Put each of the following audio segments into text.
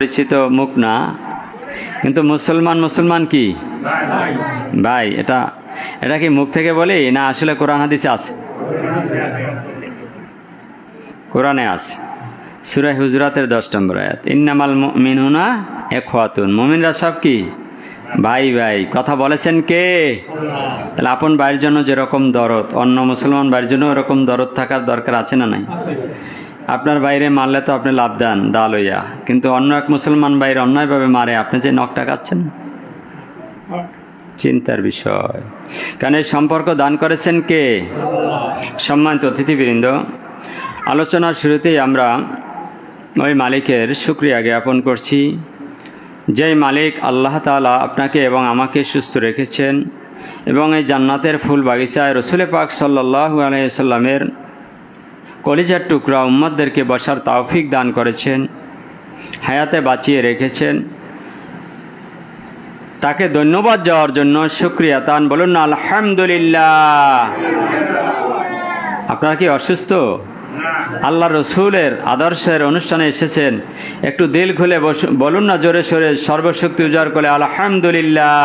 পরিচিত মুখ না। কিন্তু মুসলমান মুসলমান কি? ভাই, এটা এটা কি মুখ থেকে বলি? না, আসলে কোরআন হাদিসে আছে? কোরআনে আছে। সুরাই হুজরাতের দশ নম্বর আয়াত। ইন্নামাল মিনুনা এখাতুন মুমিনরা সব কি? ভাই ভাই, কথা বলেছেন কে? তাহলে আপন ভাইয়ের জন্য যেরকম দরদ, অন্য মুসলমান ভাইয়ের জন্য ওরকম দরদ থাকার দরকার আছে না নাই? আপনার বাইরে মারলে তো আপনি লাভ দেন দা লইয়া কিন্তু অন্য এক মুসলমান বাইরে অন্যায়ভাবে মারে, আপনি যে নখটা কাচ্ছেন চিন্তার বিষয়। কারণ এই সম্পর্ক দান করেছেন কে? সম্মানিত অতিথিবৃন্দ, আলোচনার শুরুতেই আমরা ওই মালিকের শুক্রিয়া জ্ঞাপন করছি। যেই মালিক আল্লাহ তাআলা আপনাকে এবং আমাকে সুস্থ রেখেছেন এবং এই জান্নাতের ফুল বাগিচায় রসুলে পাক সাল্লাহু আলাইসাল্লামের কলিজার টুকরা উম্মদদেরকে বসার তাওফিক দান করেছেন, হায়াতে বাঁচিয়ে রেখেছেন। তাকে ধন্যবাদ যাওয়ার জন্য শুক্রিয়া তান বলুন না আলহামদুলিল্লাহ। আপনারা কি অসুস্থ? আল্লাহ রসুলের আদর্শের অনুষ্ঠানে এসেছেন। একটু দিল খুলে বলুন না, জোরে সোরে সর্বশক্তি উজাড় করে আলহামদুলিল্লাহ।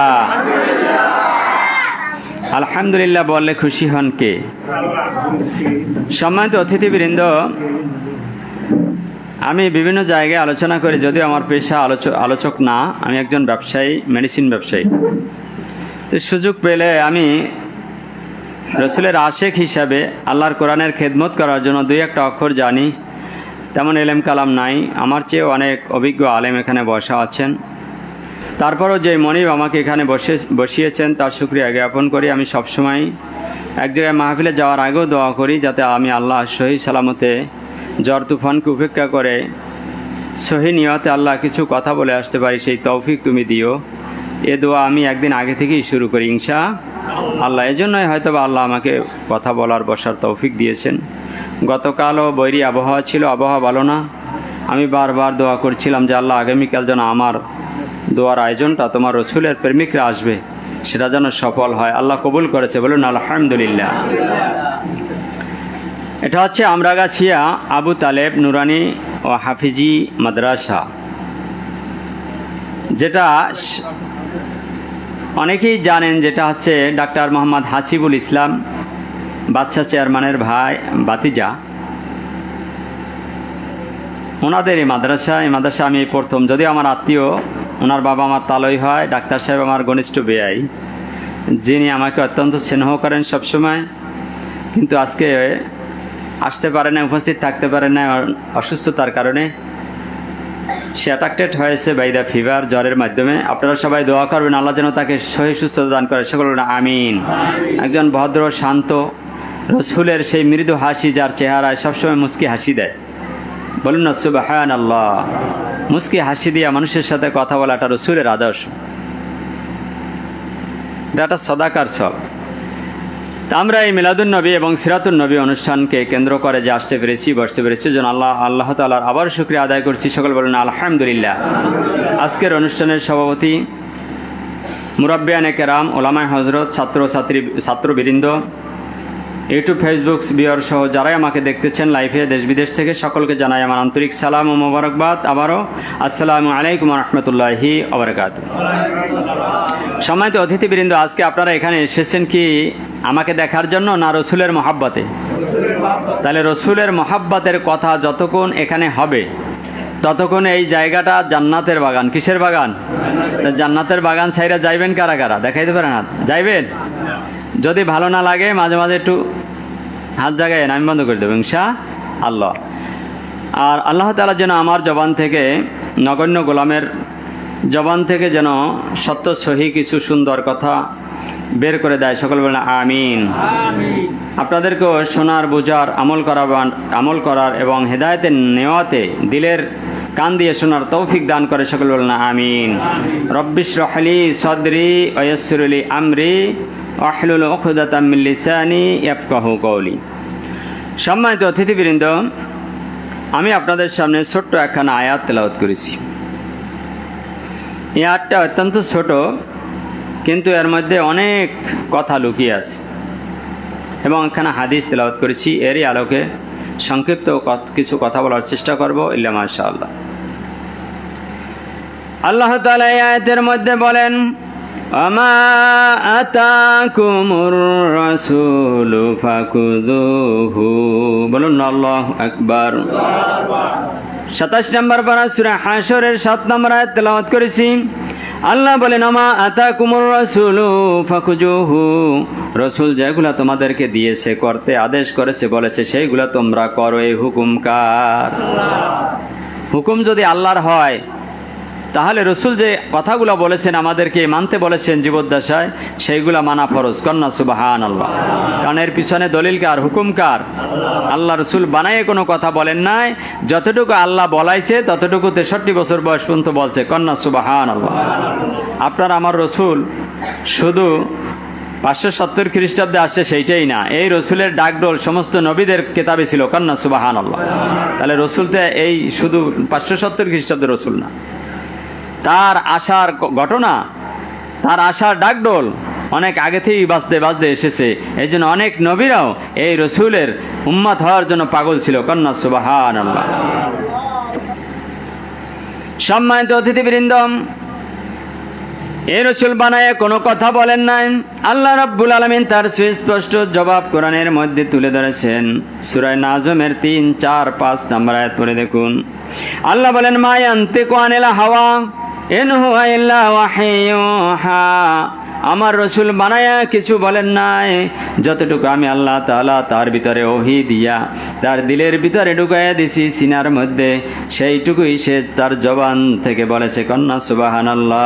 আলহামদুলিল্লাহ বললে খুশি হন কে? সম্মানিত অতিথিবৃন্দ, আমি বিভিন্ন জায়গায় আলোচনা করি, যদিও আমার পেশা আলোচক না, আমি একজন ব্যবসায়ী মেডিসিন ব্যবসায়ী। সুযোগ পেলে আমি রসুলের আশেক হিসাবে আল্লাহর কোরআনের খেদমত করার জন্য দুই একটা অক্ষর জানি। তেমন এলেম কালাম নাই, আমার চেয়েও অনেক অভিজ্ঞ আলেম এখানে বসা আছেন। তারপরও যে মনিব আমাকে এখানে বসে বসিয়েছেন, তার শুক্রিয়া জ্ঞাপন করি। আমি সবসময় এক জায়গায় মাহফিলে যাওয়ার আগেও দোয়া করি, যাতে আমি আল্লাহ সহি সালামতে জ্বর তুফানকে উপেক্ষা করে সহি নিয়তে আল্লাহ কিছু কথা বলে আসতে পারি, সেই তৌফিক তুমি দিও। এ দোয়া আমি একদিন আগে থেকেই শুরু করি, ইনশা আল্লাহ। এজন্যই হয়তো বা আল্লাহ আমাকে কথা বলার, বসার তৌফিক দিয়েছেন। গতকালও বৈরী আবহাওয়া ছিল, আবহাওয়া ভালো না। আমি বারবার দোয়া করছিলাম যে আল্লাহ আগামীকাল যেন আমার দোয়ার আয়োজনটা তোমার রসুলের প্রেমিকরা আসবে, সেটা যেন সফল হয়। আল্লাহ কবুল করেছে, বলুন, আলহামদুলিল্লাহ। এটা হচ্ছে আমরাগাছিয়া আবু তালেব নুরানি ও হাফিজি মাদ্রাসা, যেটা অনেকেই জানেন যেটা হচ্ছে ডাক্তার মোহাম্মদ হাসিবুল ইসলাম, বাদশাহ চেয়ারম্যানের ভাই বাতিজা। ওনাদের এই মাদ্রাসা এই মাদ্রাসা আমি প্রথম, যদিও আমার আত্মীয় ওনার বাবা আমার তালই হয়, ডাক্তার সাহেব আমার ঘনিষ্ঠ বেয়াই যিনি আমাকে অত্যন্ত স্নেহ করেন সবসময়, কিন্তু আজকে আসতে পারে না উপস্থিত থাকতে পারে না অসুস্থতার কারণে। সে অ্যাট্রাক্টেড হয়েছে বাই দ্য ফিভার জ্বরের মাধ্যমে। আপনারা সবাই দোয়া করবেন, আল্লাহ যেন তাকে সহি সুস্থতা দান করে। সকল আমিন। একজন ভদ্র, শান্ত রসুলের সেই মৃদু হাসি, যার চেহারায় সবসময় মুস্কি হাসি দেয়। বলুন না সুবাহান আল্লাহ মুস্কি হাসি দিয়া মানুষের সাথে কথা বলাটা রসুলের আদর্শ। এটা সদাকার সব আমরা এই মিলাদুন নবী এবং সিরাতুন নবী অনুষ্ঠানকে কেন্দ্র করে যে আসতে পেরেছি, বসতে পেরেছি যেন আল্লাহ আল্লাহ তালার আবার শুক্রিয়া আদায় করছি। সকল বলেন, আলহামদুলিল্লাহ। আজকের অনুষ্ঠানের সভাপতি মুরাব্বিয়ানে কেরাম, ওলামায় হজরত ছাত্র ছাত্রী ছাত্রবৃন্দ ইউটিউব ফেসবুক বিয়র সহ যারাই আমাকে দেখতেছেন লাইভে দেশ বিদেশ থেকে, সকলকে জানাই আমার আন্তরিক সালাম ও মোবারকবাদ। আবারও আসসালামু আলাইকুম রহমতুল্লাহি আবরকাত সম্মানিত অতিথিবৃন্দ, আজকে আপনারা এখানে এসেছেন কি আমাকে দেখার জন্য না রসুলের মহাব্বতে? তাহলে রসুলের মহাব্বতের কথা যতক্ষণ এখানে হবে, ততক্ষণ এই জায়গাটা জান্নাতের বাগান। কিসের বাগান? জান্নাতের বাগান সাইরা যাইবেন কারা কারা? দেখাইতে পারেন যাইবেন? যদি ভালো না লাগে, মাঝে মাঝে একটু হাত জায়গায় আমি বন্ধ করে দেবো, ইনশা আল্লাহ। আর আল্লাহ তালা যেন আমার জবান থেকে নগণ্য গোলামের জবান থেকে যেন সত্য, সহি কিছু সুন্দর কথা বের করে দেয়, সকল বলেন আমিন। আপনাদেরকেও শোনার, বোঝার, আমল করা আমল করার এবং হেদায়তের নেওয়াতে দিলের কান দিয়ে শোনার তৌফিক দান করে, সকল বলেন আমিন। রব্বিশ রহলি সদরি ওয়সরুলি আমরি আহলুল ওখুদাতামিল্লিসানি ইয়াফকাহু কৌলি সম্মানিত অতিথিবৃন্দ, আমি আপনাদের সামনে ছোট্ট একখানা আয়াত তেলাওয়াত করেছি। এই আয়াতটা অত্যন্ত ছোট, কিন্তু এর মধ্যে অনেক কথা লুকিয়ে আছে। এবং এখানে হাদিস তেলাওয়াত করেছি, এরই আলোকে সংক্ষিপ্ত কিছু কথা বলার চেষ্টা করব, ইল্লা মাশা আল্লাহ এই আয়াতের মধ্যে বলেন আমা আতাকুমুর রাসূলু সাতাশ নম্বর সাত নম্বর করেছি। আল্লাহ বলেন, আমা আতা রসুল রসুল যেগুলা তোমাদেরকে দিয়েছে, করতে আদেশ করেছে, বলেছে, সেইগুলা তোমরা করো, এই হুকুম কার? হুকুম যদি আল্লাহর হয় তাহলে রসুল যে কথাগুলো বলেছেন, আমাদেরকে মানতে বলেছেন জীবদ্দশায়, সেইগুলা মানা ফরজ। কন্যা সুবাহান আল্লাহ কারণ এর পিছনে দলিল কার, হুকুম কার? আল্লাহ রসুল বানায় কোনো কথা বলেন নাই। যতটুকু আল্লাহ বলাইছে, ততটুকু তেষট্টি বছর বয়স পর্যন্ত বলছে। কন্যা সুবাহান আল্লাহ আপনার আমার রসুল শুধু পাঁচশো সত্তর খ্রিস্টাব্দে আসছে সেইটাই না। এই রসুলের ডাকডোল সমস্ত নবীদের কেতাবে ছিল, কন্যা সুবাহান আল্লাহ তাহলে রসুল তো এই শুধু পাঁচশো সত্তর খ্রিস্টাব্দের রসুল না। তার আসার ঘটনা, তার আসার ডাকডোল অনেক আগে থেকেই বাঁচতে বাঁচতে এসেছে। এই জন্য অনেক নবীরাও এই রসুলের উম্মাত হওয়ার জন্য পাগল ছিল। কন্যা সুবাহান সম্মানিত অতিথিবৃন্দম এই রসুল বানায় কোনো কথা বলেন নাই। আল্লাহ রাব্বুল আলমিন তার সুস্পষ্ট জবাব কোরআনের মধ্যে তুলে ধরেছেন। সুরায় নাজমের তিন, চার, পাঁচ নাম্বার আয়াত পরে দেখুন। আল্লাহ বলেন মাই আনতে কোয়ানেলা হাওয়া? আমার রসুল বানায়া কিছু বলেন নাই। যতটুকু আমি আল্লাহ তালা তার ভিতরে ওহি দিয়া, তার দিলের ভিতরে ঢুকাইয়া দিছি সিনার মধ্যে, সেইটুকুই সে তার জবান থেকে বলেছে, কন্যা সুবাহান আল্লাহ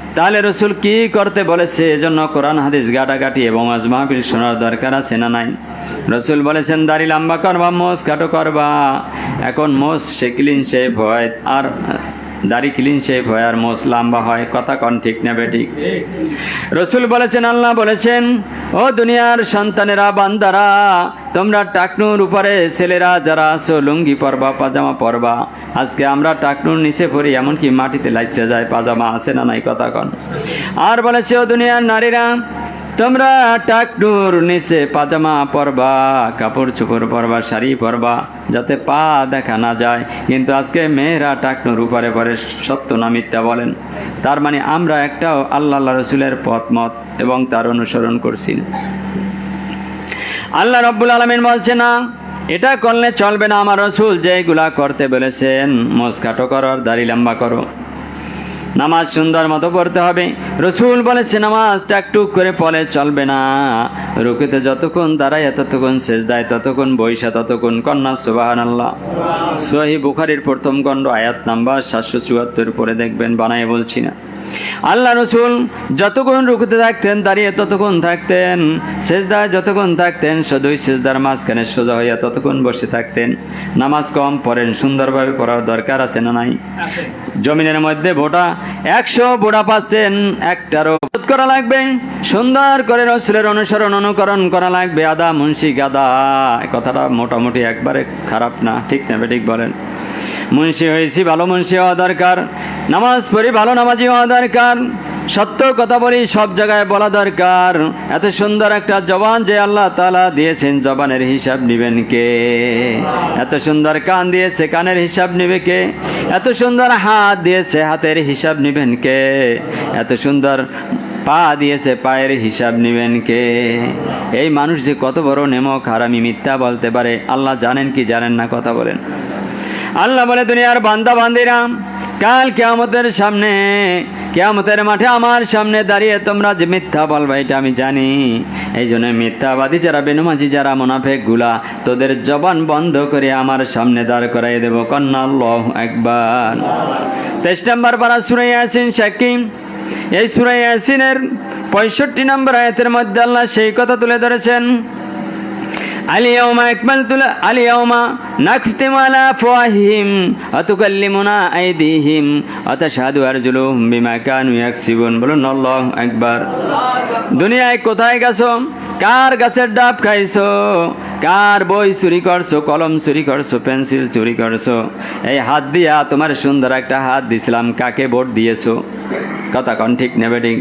তাহলে রসুল কি করতে বলেছে? এজন্য কোরআন, হাদিস গাটাগাটি এবং আজ মাহফিল শোনার দরকার আছে না নাই? রসুল বলেছেন, দাড়ি লম্বা করবা, মোষ কাটো করবা। এখন মোষ সে ক্লিন শেপ হয় আর দাড়ি ক্লিন শেপ হয় আর মোষ লম্বা হয়, কথা কন ঠিক নেবে ঠিক? রসুল বলেছেন, আল্লাহ বলেছেন, ও দুনিয়ার সন্তানেরা, বান্দারা, তোমরা টাকনুর উপরে ছেলেরা, যারা আছো, লুঙ্গি পরবা, পাজামা পরবা। আজকে আমরা টাকনুর নিচে পড়ি, এমনকি মাটিতে লাইসে যায়, পাজামা আছে না নাই, কথা কন। আর বলেছে, ও দুনিয়ার নারীরা তোমরা টাকনুর নিচে পাজামা পরবা, কাপড় চোপড় পরবা, শাড়ি পরবা, যাতে পা দেখা না যায়। কিন্তু আজকে মেয়েরা টাকনুর উপরে পরে সত্য না মিথ্যা বলেন। তার মানে আমরা একটাও আল্লাহ রসুলের পথ, মত এবং তার অনুসরণ করছি আল্লাহ রব্বুল আলমিন বলছে, না, এটা করলে চলবে না আমার রসুল যেগুলা করতে বলেছেন। মোজ কাটো করো দাড়ি লম্বা করো। নামাজ সুন্দর মতো পড়তে হবে। রসুল বলে বলেছে নামাজ টুক করে পড়ে চলবে না। রুকুতে যতক্ষণ দাঁড়ায়, ততক্ষণ শেষ দেয় ততক্ষণ বৈশা, ততক্ষণ কন্যা সুবাহান আল্লাহ সোহি বুখারির প্রথম খণ্ড, আয়াত নাম্বার সাতশো চুয়াত্তর পরে দেখবেন, বানায় বলছি না। আল্লাহ রসুল যতক্ষণ রুকুতে থাকতেন দাঁড়িয়ে ততক্ষণ থাকতেন। সেজদায় যতক্ষণ থাকতেন সদয় সেজদার মাঝখানে সোজা হইয়া ততক্ষণ বসে থাকতেন। নামাজ কম পড়েন সুন্দরভাবে পড়ার দরকার আছে না নাই? জমিনের মধ্যে ভোটা একশো বোড়া পাচ্ছেন একটারও বোধ করা লাগবে। সুন্দর করে রসুলের অনুসরণ অনুকরণ করা লাগবে। আদা মুন্সি গাদা কথাটা মোটামুটি একবারে খারাপ না ঠিক না ঠিক বলেন। মুন্সি হয়েছি, ভালো মুন্সি হওয়া দরকার। নামাজ পড়ি, ভালো নামাজি হওয়া দরকার। সত্য কথা বলি, সব জায়গায় বলা দরকার। এত সুন্দর একটা জবান যে আল্লাহ তালা দিয়েছেন, জবানের হিসাব নিবেন কে? এত সুন্দর কান দিয়েছে, কানের হিসাব নিবে কে? এত সুন্দর হাত দিয়েছে, হাতের হিসাব নিবেন কে? এত সুন্দর পা দিয়েছে, পায়ের হিসাব নিবেন কে? এই মানুষ যে কত বড় নেমক, হারামি, মিথ্যা বলতে পারে, আল্লাহ জানেন কি জানেন না, কথা বলেন। আল্লাহ বলে, দুনিয়ার বান্দা বান্দিরা, কাল কেয়ামতের সামনে, কেয়ামতের মাঠে আমার সামনে দাঁড়িয়ে তোমরা যে মিথ্যা বলবা, এটা আমি জানি। এই জন্য মিথ্যাবাদী যারা, বেনুমাজি যারা মোনাফেকগুলা তোদের জবান বন্ধ করে আমার সামনে দাঁড় করাই দেব। কন্যা আল্লাহ একবার তেইশ নম্বর পারা সুরাই সাকিম এই সুরাই আসিনের পঁয়ষট্টি নম্বর আয়াতের মধ্যে আল্লাহ সেই কথা তুলে ধরেছেন আলিয়াউমা আকমালতুল আলিয়াউমা নাখতিম আলা আফওয়াহিহিম ওয়া তুকাল্লিমুনা আইদিহিম ওয়া তাশহাদু আরজুলুহুম বিমা কানু ইয়াকসিবুন বলুন আল্লাহু একবার দুনিয়ায় কোথায় গেছো? কার গাছের ডাব খাইছো? কার বই চুরি করছ, কলম চুরি করছ, পেন্সিল চুরি করছ? এই হাত দিয়া তোমার সুন্দর একটা হাত দিছিলাম, কাকে ভোট দিয়েছ? কথা কন, ঠিক নেবে, ঠিক।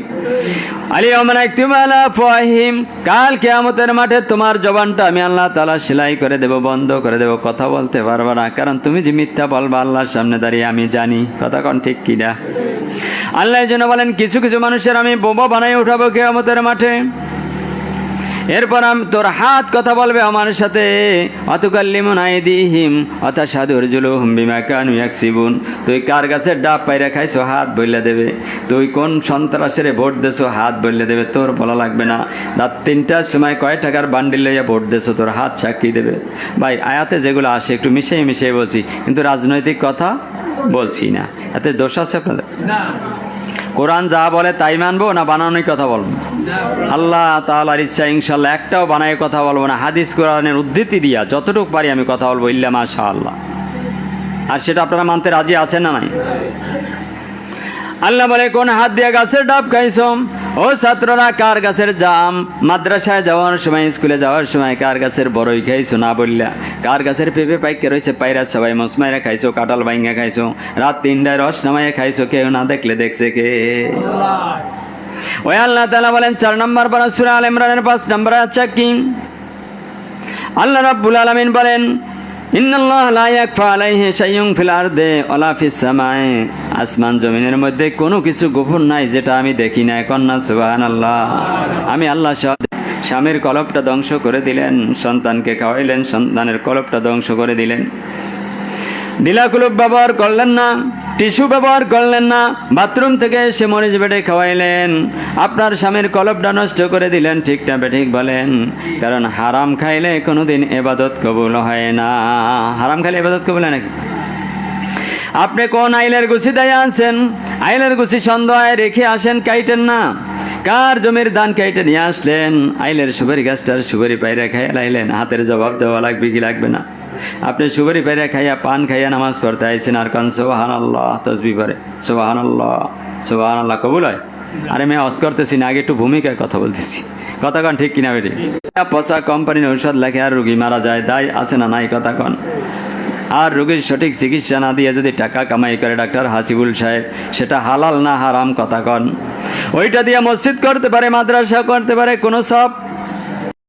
আলী ওমানা ইকতুমালা ফাহিম, কাল কিয়ামতের মাঠে তোমার জবানটা আমি আল্লাহ তাআলা সেলাই করে দেব, বন্ধ করে দেব, কথা বলতে পারবে না, কারণ তুমি যে মিথ্যা বলবা, আল্লাহর সামনে দাঁড়িয়ে আমি জানি, কথা কন, ঠিক কিনা? আল্লাহ জন্য বলেন, কিছু কিছু মানুষের আমি বোবা বানাই উঠাবো কেয়ামতের মাঠে। এরপর আমি তোর হাত কথা বলবে আমার সাথে। অতকাল্লিমুন আইদিহিম অতা সাধুর জুলুহুম বিমা কানু ইয়াকসিবুন। তুই কার গাছের ডাব পাইরা খাইছো, হাত বললে দেবে। তুই কোন সন্ত্রাসের ভোট দেছো, হাত বললে দেবে। তোর বলা লাগবে না। রাত তিনটার সময় কয় টাকার বান্ডিল লইয়া ভোট দেছো, তোর হাত সাক্ষী দেবে। ভাই, আয়াতে যেগুলো আসে, একটু মিশিয়ে মিশিয়ে বলছি। কিন্তু রাজনৈতিক কথা বলছি না। এতে দোষ আছে আপনাদের? কোরআন যা বলে তাই মানবো না বানানোই কথা বলব? আল্লাহ তাআলার ইচ্ছা ইনশাল্লাহ একটাও বানাই কথা বলব না। হাদিস কোরআনের উদ্ধৃতি দিয়া যতটুকু পারি আমি কথা বলব, ইল্লা মাশা আল্লাহ আর সেটা আপনারা মানতে রাজি আছেন না নাই? আল্লাহ বলে, কোন হাত দিয়ে গাছের ডাব খাইছো ও ছাত্ররা, কার গাছের জাম? মাদ্রাসায় যাওয়ার সময়, স্কুলে যাওয়ার সময় কার গাছের বড়ই খাইছো না বললা? কার গাছের পেঁপে পাইকে রয়েছে পায়রা সবাই মসমাইরা খাইছো, কাঁঠাল বাইঙ্গা খাইছো, রাত তিনটায় রস নামাইয়া খাইছো, কেউ না দেখলে দেখছে কে? ওই আল্লাহ তালা বলেন, চার নম্বর পারা সুরা আল ইমরানের পাঁচ নম্বর আচ্ছা কি। আল্লাহ রাব্বুল আলামিন বলেন আসমান জমিনের মধ্যে কোনো কিছু গোপন নাই যেটা আমি দেখি না কন্যা, সুবহানাল্লাহ। আমি আল্লাহ স্বামীর কলপটা ধ্বংস করে দিলেন, সন্তানকে খাওয়াইলেন, সন্তানের কলপটা ধ্বংস করে দিলেন। ডিলাকুলুপ ব্যবহার করলেন না, টিস্যু ব্যবহার করলেন না, বাথরুম থেকে সে মরিচ বেটে খাওয়াইলেন। আপনার স্বামীর কলপটা নষ্ট করে দিলেন, ঠিকটা বেঠিক বলেন। কারণ হারাম খাইলে কোনোদিন এবাদত কবুল হয় না। হারাম খাইলে এবাদত কবুল হয় নাকি? আপনি কোন আইলের গুছি দেয় আনছেন? আইলের গুছি সন্ধ্যায় রেখে আসেন, কাইটেন না। কার জমির দান কাইটে নিয়ে আসলেন? আইলের সুপারি গাছটার সুপারি পায়রা খাইয়া লাইলেন। হাতের জবাব দেওয়া লাগবে কি লাগবে না? আপনি সুপারি পায়রা খাইয়া পান খাইয়া নামাজ পড়তে আইছেন আর কান সোহান আল্লাহ তসবি করে সোহান আল্লাহ সোহান আল্লাহ কবুল হয়? আরে মেয়ে, অস করতেছি না, আগে একটু ভূমিকায় কথা বলতেছি। কথা কন ঠিক কিনা বেটি? পচা কোম্পানির ঔষধ লেখে আর রুগী মারা যায়, দায় আছে না নাই, কথা কন। আর রোগীর সঠিক চিকিৎসা না দিয়ে যদি টাকা কামাই করে ডাক্তার হাসিবুল সাহেব, সেটা হালাল না হারাম কথা কন। ওইটা দিয়ে মসজিদ করতে পারে, মাদ্রাসা করতে পারে, কোনো সব